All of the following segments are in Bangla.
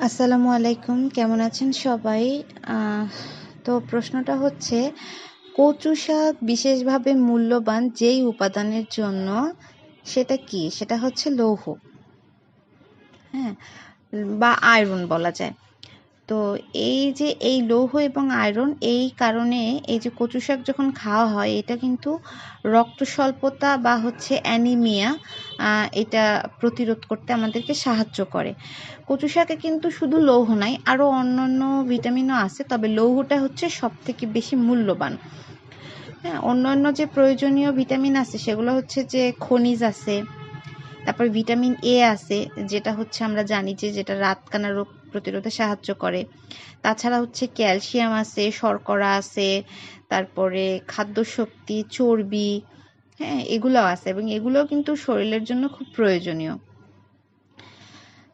আসসালামু আলাইকুম, কেমন আছেন সবাই? তো প্রশ্নটা হচ্ছে, কচু শাক বিশেষভাবে মূল্যবান যেই উপাদানের জন্য, সেটা কি? সেটা হচ্ছে লৌহ। হ্যাঁ বা আয়রন বলা যায়। তো এই যে এই লৌহ এবং আয়রন, এই কারণে এই যে কচু শাক যখন খাওয়া হয়, এটা কিন্তু রক্ত স্বল্পতা বা হচ্ছে অ্যানিমিয়া এটা প্রতিরোধ করতে আমাদেরকে সাহায্য করে। কচু শাকে কিন্তু শুধু লৌহ নাই আরও অন্যান্য ভিটামিনও আছে, তবে লৌহটা হচ্ছে সব থেকে বেশি মূল্যবান। হ্যাঁ অন্যান্য যে প্রয়োজনীয় ভিটামিন আছে, সেগুলো হচ্ছে যে খনিজ আছে, তারপর ভিটামিন এ আছে, যেটা হচ্ছে আমরা জানি যে যেটা রাতকানা রোগ প্রতিরোধে সাহায্য করে। তাছাড়া হচ্ছে ক্যালসিয়াম আছে, শর্করা আছে, তারপরে খাদ্য শক্তি চর্বি হ্যাঁ এগুলো আছে এবং এগুলোও কিন্তু শরীরের জন্য খুব প্রয়োজনীয়।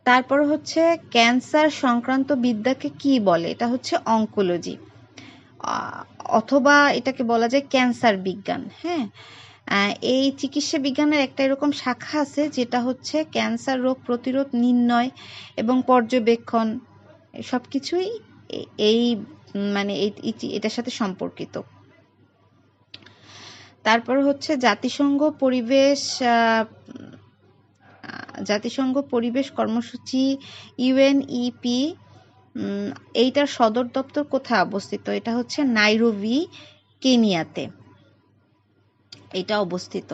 তারপর হচ্ছে ক্যান্সার সংক্রান্ত বিদ্যাকে কি বলে? এটা হচ্ছে অঙ্কোলজি। অথবা এটাকে বলা যায় ক্যান্সার বিজ্ঞান হ্যাঁ? এই চিকিৎসা বিজ্ঞানের একটা এরকম শাখা আছে, যেটা হচ্ছে ক্যান্সার রোগ প্রতিরোধ নির্ণয় এবং পর্যবেক্ষণ সব কিছুই এই মানে এটার সাথে সম্পর্কিত। তারপর হচ্ছে জাতিসংঘ পরিবেশ জাতিসংঘ পরিবেশ কর্মসূচি, ইউএনইপি এইটার সদর দপ্তর কোথায় অবস্থিত? এটা হচ্ছে নাইরোবি, কেনিয়াতে। এটা অবস্থিত।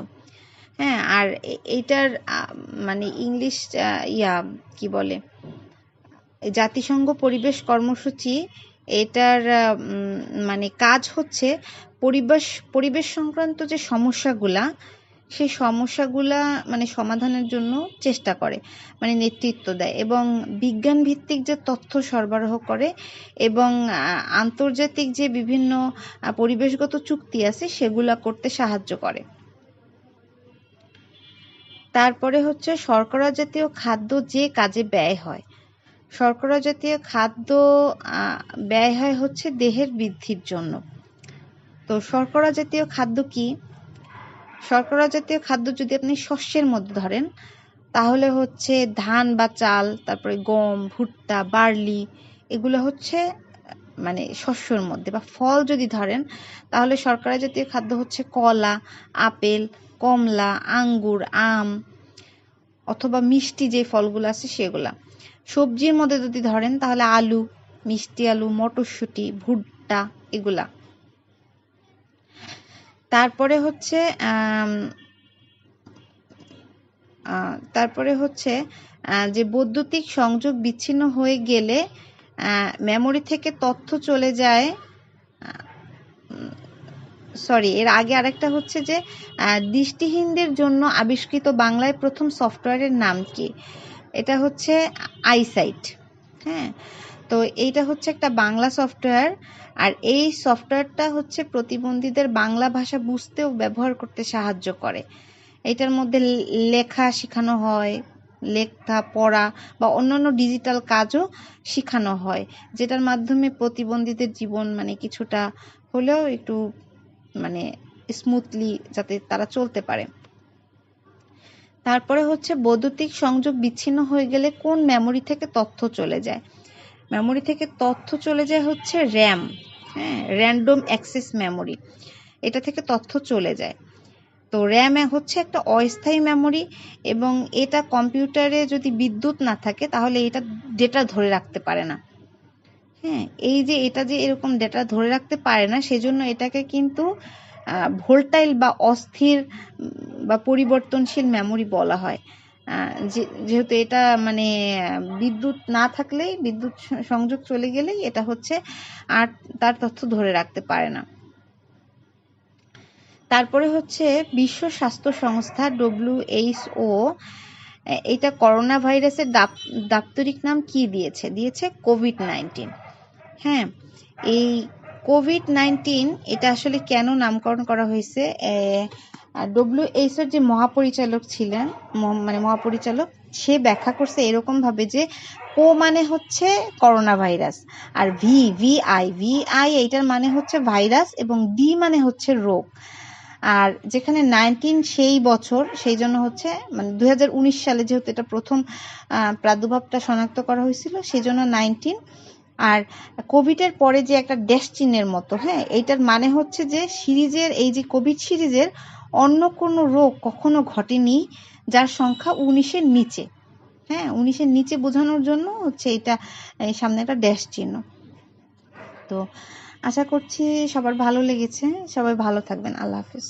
হ্যাঁ আর এইটার মানে ইংলিশ ইয়া, কি বলে? জাতিসংঘ পরিবেশ কর্মসূচি, এটার মানে কাজ হচ্ছে পরিবেশ পরিবেশ সংক্রান্ত যে সমস্যাগুলা সেই সমস্যাগুলা মানে সমাধানের জন্য চেষ্টা করে মানে নেতৃত্ব দেয় এবং বিজ্ঞান ভিত্তিক যে তথ্য সরবরাহ করে এবং আন্তর্জাতিক যে বিভিন্ন পরিবেশগত চুক্তি আছে সেগুলা করতে সাহায্য করে। তারপরে হচ্ছে শর্করা জাতীয় খাদ্য যে কাজে ব্যয় হয়। শর্করা জাতীয় খাদ্য ব্যয় হয় হচ্ছে দেহের বৃদ্ধির জন্য। তো শর্করা জাতীয় খাদ্য কি? শর্করা জাতীয় খাদ্য যদি আপনি শস্যের মধ্যে ধরেন, তাহলে হচ্ছে ধান বা চাল, তারপরে গম, ভুট্টা, বার্লি, এগুলো হচ্ছে মানে শস্যর মধ্যে বা ফল যদি ধরেন, তাহলে শর্করা জাতীয় খাদ্য হচ্ছে কলা, আপেল, কমলা, আঙ্গুর, আম, অথবা মিষ্টি যে ফলগুলো আছে সেগুলা। সবজির মধ্যে যদি ধরেন, তাহলে আলু, মিষ্টি আলু, মটরশুঁটি, ভুট্টা, এগুলা। তারপরে হচ্ছে তারপরে হচ্ছে যে বৈদ্যুতিক সংযোগ বিচ্ছিন্ন হয়ে গেলে মেমোরি থেকে তথ্য চলে যায় সরি এর আগে আরেকটা হচ্ছে যে দৃষ্টিহীনদের জন্য আবিষ্কৃত বাংলায় প্রথম সফটওয়্যারের নাম কি? এটা হচ্ছে আইসাইট হ্যাঁ? তো এইটা হচ্ছে একটা বাংলা সফটওয়্যার আর এই সফটওয়্যারটা হচ্ছে প্রতিবন্ধীদের বাংলা ভাষা বুঝতেও ব্যবহার করতে সাহায্য করে। এটার মধ্যে লেখা শেখানো হয়, লেখা, পড়া বা অন্যান্য ডিজিটাল কাজও শেখানো হয়, যেটার মাধ্যমে প্রতিবন্ধীদের জীবন মানে কিছুটা হলেও একটু মানে স্মুথলি যাতে তারা চলতে পারে। তারপরে হচ্ছে বৈদ্যুতিক সংযোগ বিচ্ছিন্ন হয়ে গেলে কোন মেমোরি থেকে তথ্য চলে যায়? মেমোরি থেকে তথ্য চলে যায় হচ্ছে র্যাম হ্যাঁ র্যান্ডম অ্যাক্সেস মেমোরি, এটা থেকে তথ্য চলে যায়। তো র্যাম হচ্ছে একটা অস্থায়ী মেমোরি এবং এটা কম্পিউটারে যদি বিদ্যুৎ না থাকে তাহলে এটা ডেটা ধরে রাখতে পারে না। হ্যাঁ এই যে এটা যে এরকম ডেটা ধরে রাখতে পারে না সেজন্য এটাকে কিন্তু ভোল্টাইল বা অস্থির বা পরিবর্তনশীল মেমোরি বলা হয়। যেহেতু এটা মানে বিদ্যুৎ না থাকলেই, বিদ্যুৎ সংযোগ চলে গেলেই এটা হচ্ছে আর তার তথ্য ধরে রাখতে পারে না। তারপরে হচ্ছে বিশ্ব স্বাস্থ্য সংস্থা ডব্লিউএইচও এটা করোনা ভাইরাসের দাপ্তরিক নাম কি দিয়েছে? দিয়েছে কোভিড নাইন্টিন হ্যাঁ এই কোভিড নাইন্টিন এটা আসলে কেন নামকরণ করা হয়েছে? ডব্লিউএইচ এর যে মহাপরিচালক ছিলেন মানে মহাপরিচালক, সে ব্যাখ্যা করছে এরকম ভাবে যে কো মানে হচ্ছে corona virus R V V I V I এইটার মানে হচ্ছে ভাইরাস এবং ডি মানে হচ্ছে রোগ। আর যেখানে নাইনটিন সেই বছর, সেই জন্য হচ্ছে মানে দু হাজার উনিশ সালে যেহেতু এটা প্রথম প্রাদুর্ভাবটা শনাক্ত করা হয়েছিল, সেই জন্য নাইনটিন আর কোভিডের পরে যে একটা ডেস্টিনের মতো হ্যাঁ এইটার মানে হচ্ছে যে সিরিজের, এই যে কোভিড সিরিজের অন্য কোনো রোগ কখনো ঘটেনি, যার সংখ্যা উনিশের নিচে। হ্যাঁ উনিশের নিচে বোঝানোর জন্য হচ্ছে এটা সামনে একটা ড্যাশ চিহ্ন। তো আশা করছি সবার ভালো লেগেছে। সবাই ভালো থাকবেন। আল্লাহ হাফিজ।